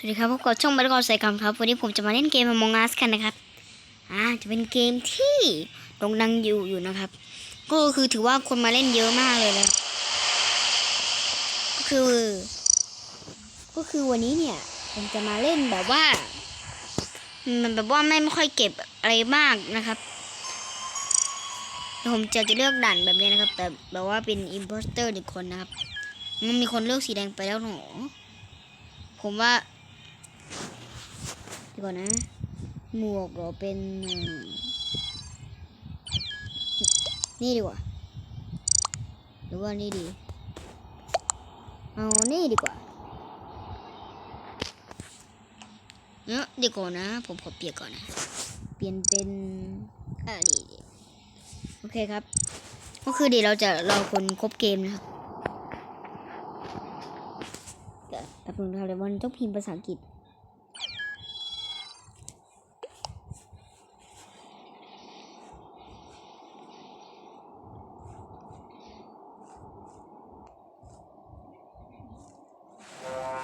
สวัสดีครับพบกับช่องบรรกรใส่คำครับ วันนี้ผมจะมาเล่นเกม Among Us กันนะครับ อ่า จะเป็นเกมที่โด่งดังอยู่อยู่นะครับ ก็คือถือว่าคนมาเล่นเยอะมากเลยนะครับก็คือ ก็คือวันนี้เนี่ย ผมจะมาเล่นแบบว่า มันแบบว่าไม่ไม่ค่อยเก็บอะไรมากนะครับผมจะจะเลือกด่านแบบนี้นะครับ แต่แบบว่าเป็นอิมโพสเตอร์หนึ่งคนนะครับ มันมีคนเลือกสีแดงไปแล้วหนอผมว่า ดี๋ยวก่อนนะ หมวกเหรอเป็น นี่ดีกว่า หรือว่านี่ดี เอา นี่ดีกว่าเนาะเดี๋ยวก่อนนะ ผมขอเปลี่ยนก่อนนะ เปลี่ยนเป็นอ่าดีดีโอเคครับ ก็คือเดี๋ยวเราจะรอคนครบเกมนะครับแต่แต่ผมทำเลยมันต้องพิมพ์ภาษาอังกฤษ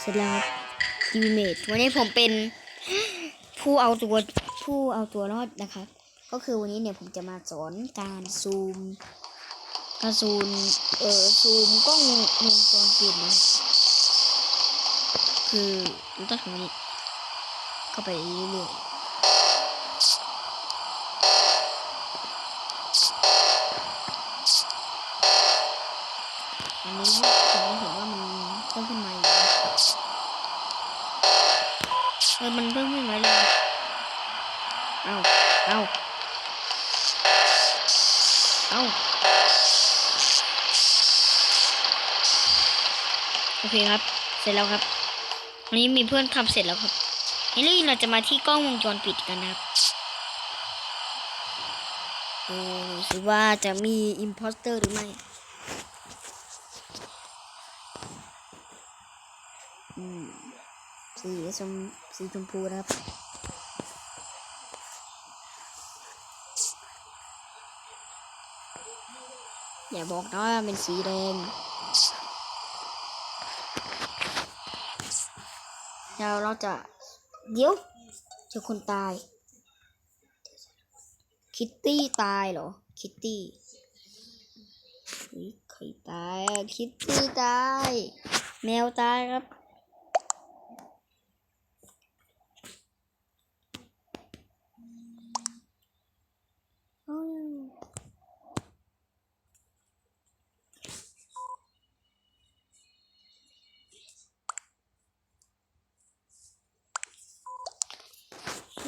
เสร็จแล้วยูเมดวันนี้ผมเป็นผู้เอาตัวผู้เอาตัวรอดนะครับ ก็คือวันนี้เนี่ยผมจะมาสอนการซูมการซูมเอ่อซูมกล้องวงจรปิดนะคือมันต้องทำอย่างนี้เข้าไปเรื่อยอันนี้ผมเห็นว่ามันเพิ่มขึ้นมา เออมันเพิ่มขึ้นมาเลยเอาเอาเอาโอเคครับ เสร็จแล้วครับวันนี้มีเพื่อนทำเสร็จแล้วครับเฮนรี่เราจะมาที่กล้องวงจรปิดกันนะครับดูสิว่าจะมีอิมพอสเตอร์หรือไม่อืม สีชมสีชมพูนะครับอย่าบอกนะว่าเป็นสีแดงเดี๋ยวเราจะ เดี๋ยวจอคนตาย คิตตี้ตายเหรอ คิตตี้ใครตาย คิตตี้ตาย แมวตายครับ โอ้ย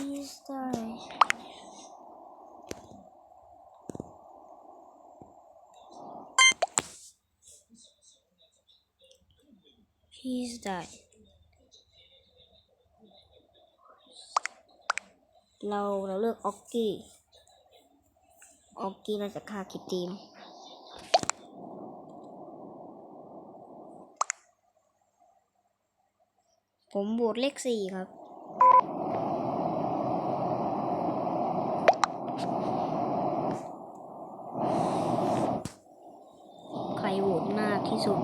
Please die. Please die. เราเราเลือกออกกี้ออกกี้เราจะฆ่าคิดทีมผมบวกเลขสี่ครับ ใครโหวตมาก ที่สุด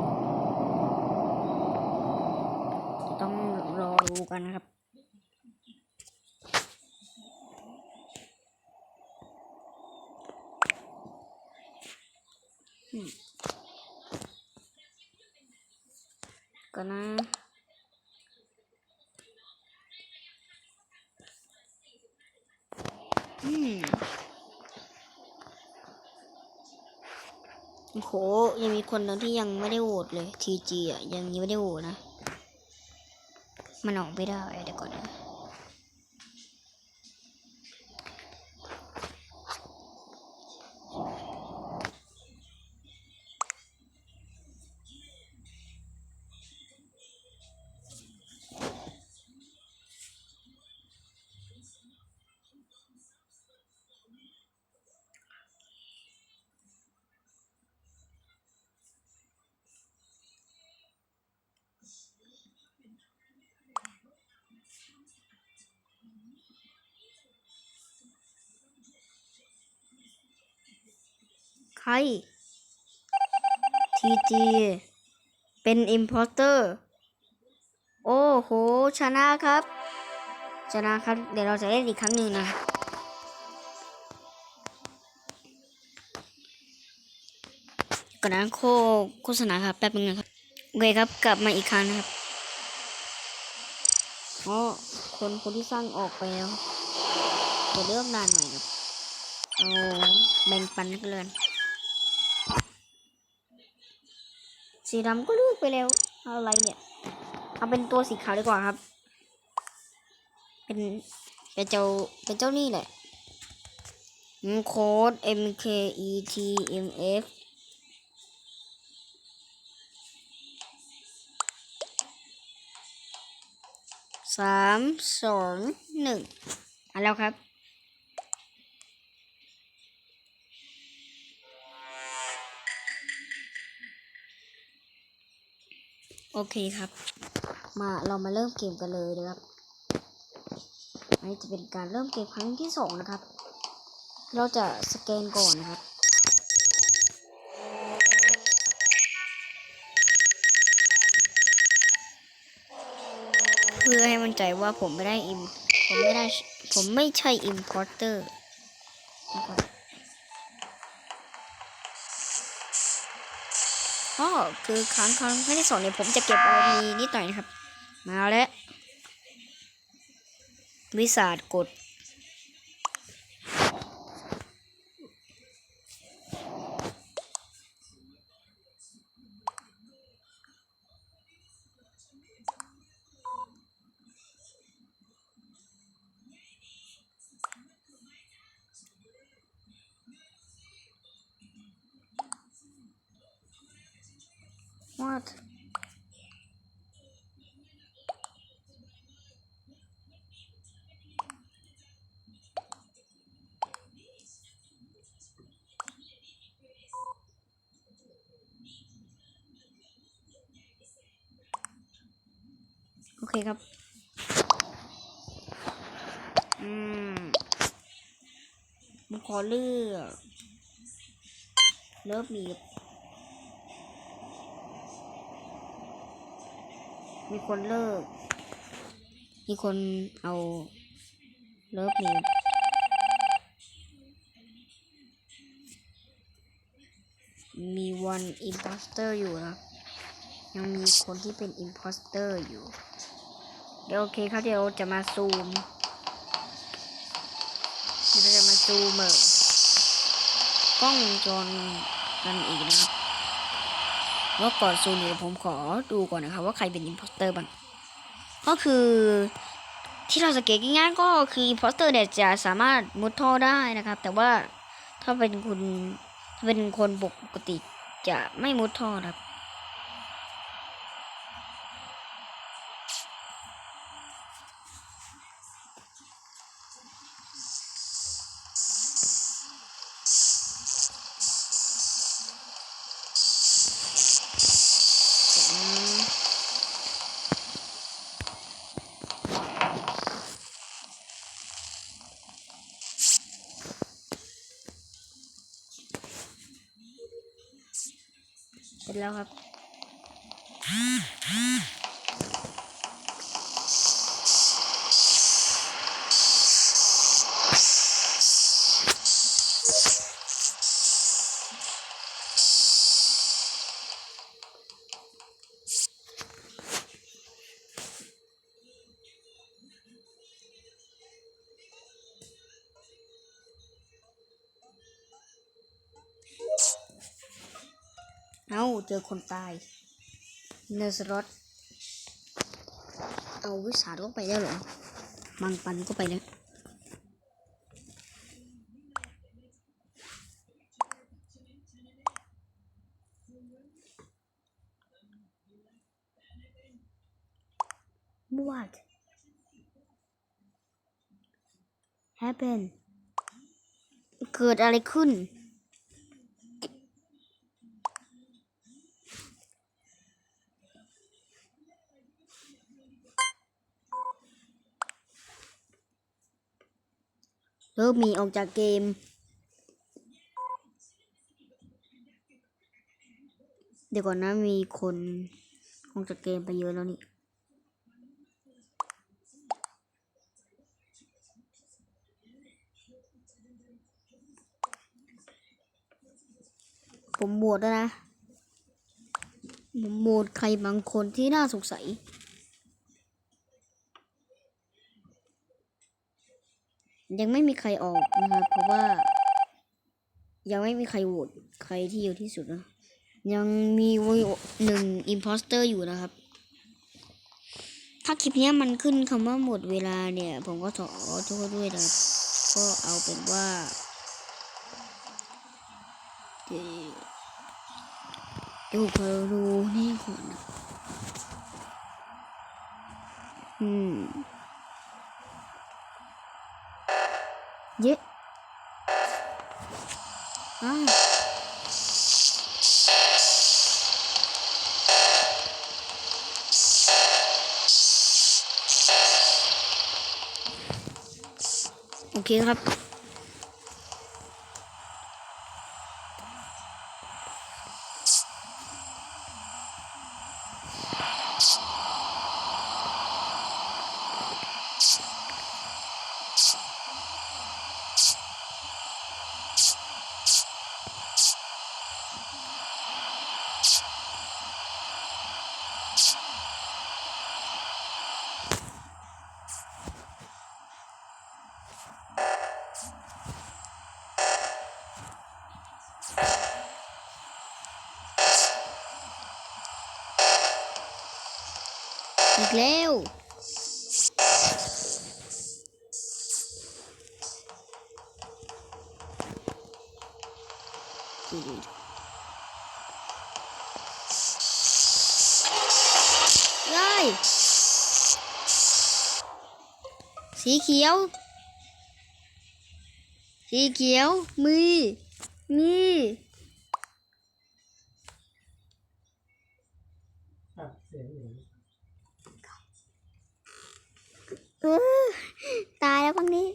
ต้องรอดูกันนะครับก็นะอืม โอ้โหยังมีคนนึงที่ยังไม่ได้โหวตเลยทีจีอะยังยังไม่ได้โหวตนะ มันออกไม่ได้เดี๋ยวก่อนนะ ใค รทีจีเป็นอิมพอร์เตอร์ โอ้โห ชนะครับ ชนะครับ เดี๋ยวเราจะเล่นอีกครั้งหนึ่งนะก่อนนะโคโฆษณาครับ แป๊บนึงนะครับ โอเคครับ กลับมาอีกครั้งนะครับอ๋อคนคนที่สร้างออกไปแล้วเดี๋ยวเริ่มนานใหม่ครับโอ้แบ่งปันนักเรียน สีดำก็เลือกไปแล้ว อะไรเนี่ย เอาเป็นตัวสีขาวดีกว่าครับ เป็นเป็นเจ้าเป็นเจ้านี่แหละโค้ด M K E T M F สามสองหนึ่งอะแล้วครับ โอเคครับ มาเรามาเริ่มเกมกันเลยนะครับอันนี้จะเป็นการเริ่มเกมครั้งที่สองนะครับ เราจะสแกนก่อนนะครับเพื่อให้มั่นใจว่าผมไม่ได้อิม ผมไม่ได้ ผมไม่ใช่อิมพอร์เตอร์ คือครั้งครั้งที่สองเนี่ยผมจะเก็บอะไรมีนิดหน่อยนะครับ มาแล้ว วิสาดกด โอเคครับ อืมผมขอเลือกเลิฟมีบ มีคนเลิก มีคนเอาเลิฟมีมีวันอิมพอสเตอร์อยู่นะ ยังมีคนที่เป็นอิมพอสเตอร์อยู่ เดี๋ยวโอเคครับเดี๋ยวจะมาซูมเดี๋ยวเราจะมาซูมเออกล้องวงจรกันอีกนะครับ ว่าก่อนซูเนี่ยผมขอดูก่อนนะครับ ว่าใครเป็นอิมพอสเตอร์บ้างก็คือที่เราสังเกตง่ายๆก็คืออิมพอสเตอร์เนี่ยจะสามารถมุดท่อได้นะครับ แต่ว่าถ้าเป็นคุณถ้าเป็นคนปกติจะไม่มุดท่อครับ แล้วครับ เจอคนตาย เนอร์สรอตเอาวิสาก็ไปแล้วหรอ มังปันก็ไปแล้ว What happen เกิดอะไรขึ้น เริ่มมีออกจากเกม เดี๋ยวก่อนนะมีคนออกจากเกมไปเยอะแล้วนี่ผมโหวตแล้วนะผมโวตใครบางคนที่น่าสงสัย ยังไม่มีใครออกนะครับเพราะว่า ยังไม่มีใครโหวตใครที่เยอะที่สุดนะยังมีหนึ่งอิมพอสเตอร์อยู่นะครับ ถ้าคลิปนี้มันขึ้นคำว่าหมดเวลาเนี่ย ผมก็ขอโทษด้วยนะครับ ก็เอาเป็นว่าเดี๋ยวเดี๋ยวผมดูนี่ก่อนนะอืม เยอะอ่าโอเคครับ อีกแล้วได้สีเขียว สีเขียว มือ มือดเสียงอยู่ เออตายแล้วบ้างนี้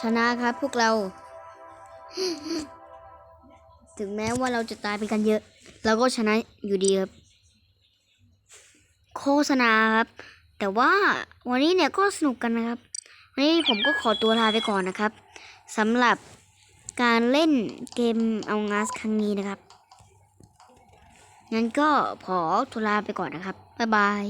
ชนะครับพวกเรา ถึงแม้ว่าเราจะตายไปกันเยอะ เราก็ชนะอยู่ดีครับ โฆษณาครับ แต่ว่าวันนี้เนี่ยก็สนุกกันนะครับ วันนี้ผมก็ขอตัวลาไปก่อนนะครับ สำหรับการเล่นเกมเอางาสครั้งนี้นะครับ งั้นก็ขอทุลาไปก่อนนะครับ บ๊ายบาย